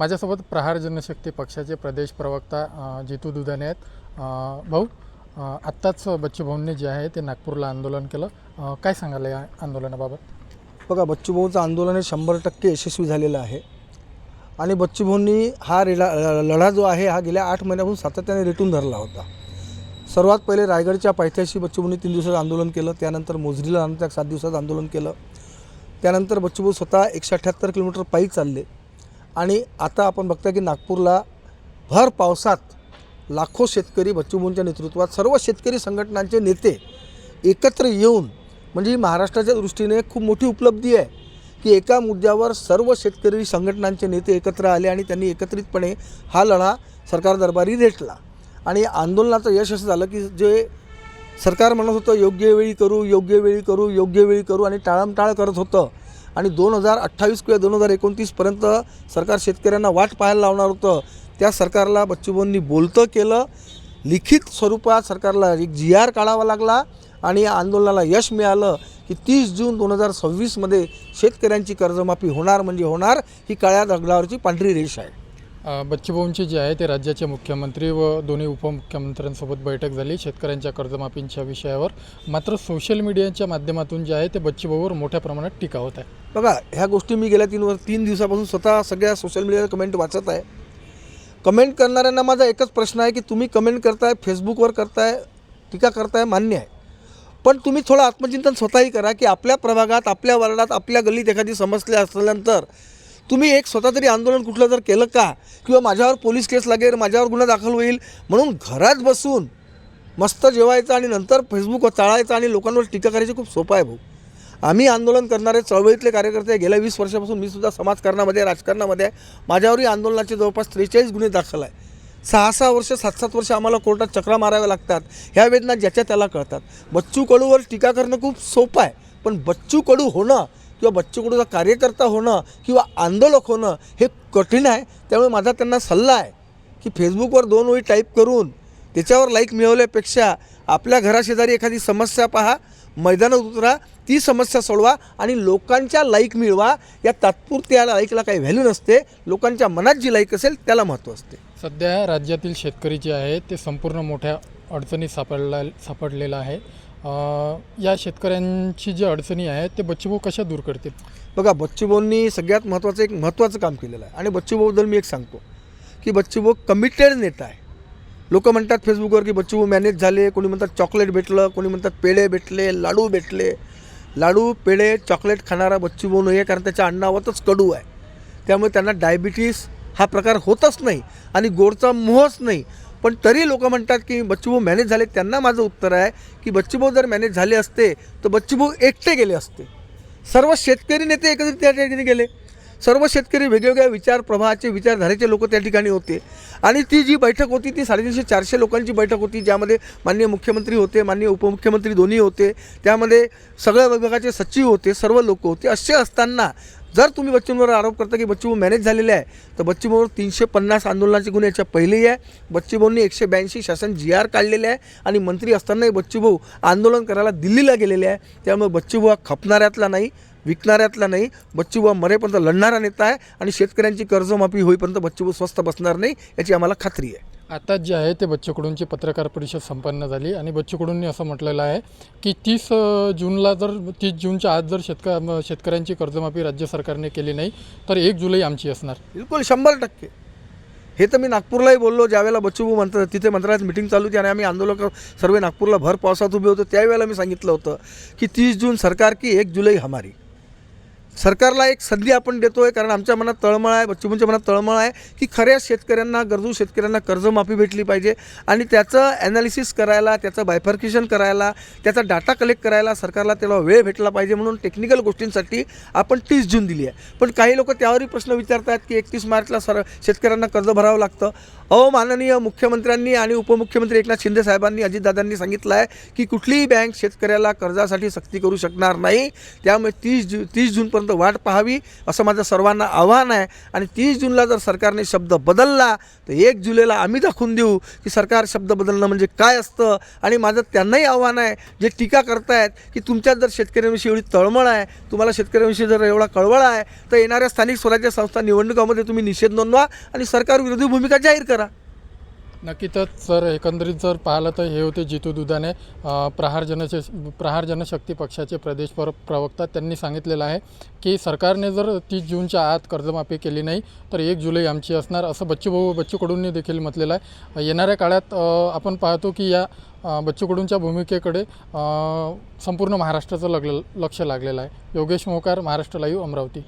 माझ्यासोबत प्रहार जनशक्ती पक्षाचे प्रदेश प्रवक्ता जितू दुधाने आहेत. भाऊ आत्ताच बच्चू भाऊंनी जे आहे ते नागपूरला आंदोलन केलं. काय सांगाल या आंदोलनाबाबत? बघा बच्चूभाऊचं आंदोलन हे शंभर टक्के यशस्वी झालेलं आहे. आणि बच्चूभाऊंनी हा रेला लढा जो आहे हा गेल्या आठ महिन्यापासून सातत्याने रेटून धरला होता. सर्वात पहिले रायगडच्या पायथ्याशी बच्चूभाऊंनी तीन दिवसाचं आंदोलन केलं. त्यानंतर मोजरीला नंतर सात दिवसाचं आंदोलन केलं. त्यानंतर बच्चूभाऊ स्वतः एकशे अठ्ठ्याहत्तर किलोमीटर पायी चालले. आणि आता आपण बघता की नागपूरला भर पावसात लाखो शेतकरी बच्चूभाऊंच्या नेतृत्वात सर्व शेतकरी संघटनांचे नेते एकत्र येऊन म्हणजे ही महाराष्ट्राच्या दृष्टीने खूप मोठी उपलब्धी आहे की एका मुद्द्यावर सर्व शेतकरी संघटनांचे नेते एकत्र आले आणि त्यांनी एकत्रितपणे हा लढा सरकार दरबारी रेटला. आणि आंदोलनाचं यश असं झालं की जे सरकार म्हणत होतं योग्य वेळी करू योग्य वेळी करू योग्य वेळी करू आणि टाळमटाळ करत होतं आणि दोन हजार अठ्ठावीस किंवा दोन हजार एकोणतीसपर्यंत सरकार शेतकऱ्यांना वाट पाहायला लावणार होतं. त्या सरकारला बच्चूभाऊंनी बोलतं केलं. लिखित स्वरूपात सरकारला एक जी आर काढावा लागला आणि या आंदोलनाला यश मिळालं की तीस जून दोन हजार सव्वीसमध्ये शेतकऱ्यांची कर्जमाफी होणार म्हणजे होणार ही काळ्या दगडावरची पांढरी रेष आहे. अ, बच्चू जे आहे ते राज्याचे मुख्यमंत्री व दोन्ही उपमुख्यमंत्र्यांसोबत बैठक झाली. शेतकऱ्यांच्या कर्जमाफींच्या विषयावर मात्र सोशल मीडियाच्या माध्यमातून जे आहे ते बच्चूभाऊवर मोठ्या प्रमाणात टीका होत आहे. बघा ह्या गोष्टी मी गेल्या तीन वर्ष तीन दिवसापासून स्वतः सगळ्या सोशल मीडियावर कमेंट वाचत आहे. कमेंट करणाऱ्यांना माझा एकच प्रश्न आहे की तुम्ही कमेंट करताय फेसबुकवर करताय टीका करताय मान्य आहे. पण तुम्ही थोडं आत्मचिंतन स्वतःही करा की आपल्या प्रभागात आपल्या वर्डात आपल्या गल्लीत एखादी समस्या असल्यानंतर तुम्ही एक स्वतः तरी आंदोलन कुठलं जर केलं का? किंवा माझ्यावर पोलीस केस लागेल माझ्यावर गुन्हा दाखल होईल? म्हणून घरात बसून मस्त जेवायचं आणि नंतर फेसबुकवर चाळायचं आणि लोकांवर टीका करायची खूप सोपं आहे भाऊ. आम्ही आंदोलन करणारे चळवळीतले कार्यकर्ते गेल्या वीस वर्षापासून मी सुद्धा समाजकारणामध्ये राजकारणामध्ये आहे. माझ्यावरही आंदोलनाचे जवळपास त्रेचाळीस गुन्हे दाखल आहे. सहा सहा वर्ष सात सात वर्ष आम्हाला कोर्टात चक्रा माराव्या लागतात. ह्या वेदना ज्याच्या त्याला कळतात. बच्चू कडूवर टीका करणं खूप सोपं आहे. पण बच्चू कडू होणं किंवा बच्चू कडूचा कार्यकर्ता होणं किंवा आंदोलक होणं हे कठीण आहे. त्यामुळे माझा त्यांना सल्ला आहे की फेसबुकवर दोन ओळी टाईप करून त्याच्यावर लाईक मिळवल्यापेक्षा आपल्या घराशेजारी एखादी समस्या पहा मैदानात उतरा ती समस्या सोडवा आणि लोकांच्या लाईक मिळवा. या तात्पुरत्या लाईकला काही व्हॅल्यू नसते. लोकांच्या मनात जी लाईक असेल त्याला महत्त्व असते. सध्या राज्यातील शेतकरी जे आहेत ते संपूर्ण मोठ्या अडचणीत सापडला सापडलेला आहे या शेतकऱ्यांची जी अडचणी आहेत ते बच्चूभाऊ कशा दूर करतील? बघा बच्चूभाऊंनी सगळ्यात महत्त्वाचं एक महत्त्वाचं काम केलेलं आहे. आणि बच्चूभाऊबद्दल मी एक सांगतो की बच्चूभाऊ कमिटेड नेता आहे. लोक म्हणतात फेसबुकवर की बच्चूभाऊ मॅनेज झाले कोणी म्हणतात चॉकलेट भेटलं कोणी म्हणतात पेढे भेटले लाडू भेटले. लाडू पेढे चॉकलेट खाणारा बच्चूभाऊ नाही आहे कारण त्याच्या अन्नावरच कडू आहे. त्यामुळे त्यांना डायबिटीस हा प्रकार होतच नाही आणि गोडचा मोहच नाही. पण तरी लोक म्हणतात की बच्चूभाऊ मॅनेज झाले. त्यांना माझं उत्तर आहे की बच्चूभाऊ जर मॅनेज झाले असते तर बच्चूभाऊ एकटे गेले असते. सर्व शेतकरी नेते एकत्रित त्या ठिकाणी गेले. सर्व शेतकरी वेगवेगळ्या विचार प्रवाहाचे विचारधारेचे लोक त्या ठिकाणी होते. आणि ती जी बैठक होती ती साडेतीनशे चारशे लोकांची बैठक होती ज्यामध्ये माननीय मुख्यमंत्री होते माननीय उपमुख्यमंत्री दोन्ही होते त्यामध्ये सगळ्या विभागाचे सचिव होते सर्व लोक होते. असे असताना जर तुम्ही बच्चूंवर आरोप करता की बच्चूभाऊ मॅनेज झालेले आहे तर बच्चूभाऊवर तीनशे पन्नास आंदोलनाचे गुन्हे याच्या पहिलेही आहे. बच्चूभाऊंनी एकशे ब्याऐंशी शासन जी आर काढलेले आहे आणि मंत्री असतानाही बच्चूभाऊ आंदोलन करायला दिल्लीला गेलेले आहे. त्यामुळे बच्चूभाऊ हा खपणाऱ्यातला नाही. विकणाऱ्यातला नाही बच्चूभाऊ मरेपर्यंत लढणारा नेता आहे आणि शेतकऱ्यांची कर्जमाफी होईपर्यंत बच्चूभाऊ स्वस्त बसणार नाही याची आम्हाला खात्री आहे. आता जे आहे ते बच्चू कडूंची पत्रकार परिषद संपन्न झाली आणि बच्चू कडूंनी असं म्हटलेलं आहे की तीस जूनला जर तीस जूनच्या आज जर शेतक शेतकऱ्यांची कर्जमाफी राज्य सरकारने केली नाही तर एक जुलै आमची असणार. बिलकुल शंभर टक्के. हे तर मी नागपूरलाही बोललो ज्यावेळेला बच्चूभाऊ म्हणतात तिथे मंत्रालयात मिटिंग चालू होती आणि आम्ही आंदोलक सर्व नागपूरला भर पावसात उभे होतो त्यावेळेला मी सांगितलं होतं की तीस जून सरकार की एक जुलै हमारी. सरकारला एक संधी आपण देतो आहे कारण आमच्या मनात तळमळ आहे बच्चूभाऊंच्या मनात तळमळ आहे की खऱ्या शेतकऱ्यांना गरजू शेतकऱ्यांना कर्जमाफी भेटली पाहिजे. आणि त्याचं ॲनालिसिस करायला त्याचं बायफर्केशन करायला त्याचा डाटा कलेक्ट करायला सरकारला त्याला वेळ भेटला पाहिजे म्हणून टेक्निकल गोष्टींसाठी आपण तीस जून दिली आहे. पण काही लोक त्यावरही प्रश्न विचारतात की एकतीस मार्चला सर शेतकऱ्यांना कर्ज भरावं लागतं. अहो माननीय मुख्यमंत्र्यांनी आणि उपमुख्यमंत्री एकनाथ शिंदे साहेबांनी अजितदादांनी सांगितलं आहे की कुठलीही बँक शेतकऱ्याला कर्जासाठी सक्ती करू शकणार नाही. त्यामुळे तीस जू तीस जूनपर्यंत जूनपर्यंत वाट पाहावी असं माझं सर्वांना आव्हान आहे. आणि तीस जूनला जर सरकारने शब्द बदलला तर एक जुलैला आम्ही दाखवून देऊ की सरकार शब्द बदलणं म्हणजे काय असतं. आणि माझं त्यांनाही आव्हान आहे जे टीका करतायत की तुमच्यात जर शेतकऱ्यांविषयी एवढी तळमळ आहे तुम्हाला शेतकऱ्यांविषयी जर एवढा कळवळ आहे तर येणाऱ्या स्थानिक स्वराज्य संस्था निवडणुकामध्ये तुम्ही निषेध नोंदवा आणि सरकारविरोधी भूमिका जाहीर करा. नक्कीच सर एकंदरीत जर पाहिलं तर हे होते जितू दुधाने प्रहार जनश प्रहार जनशक्ती पक्षाचे प्रदेश प्र प्रवक्ता त्यांनी सांगितलेलं आहे की सरकारने जर तीस जूनच्या आत कर्जमाफी केली नाही तर एक जुलै आमची असणार असं बच्चूभाऊ बच्चू कडूंनी देखील म्हटलेलं आहे. येणाऱ्या काळात आपण पाहतो की या बच्चूकडूंच्या बच्चू कडूंच्या भूमिकेकडे संपूर्ण महाराष्ट्राचं लग लक्ष लागलेलं आहे. योगेश मोकार महाराष्ट्र लाईव्ह अमरावती.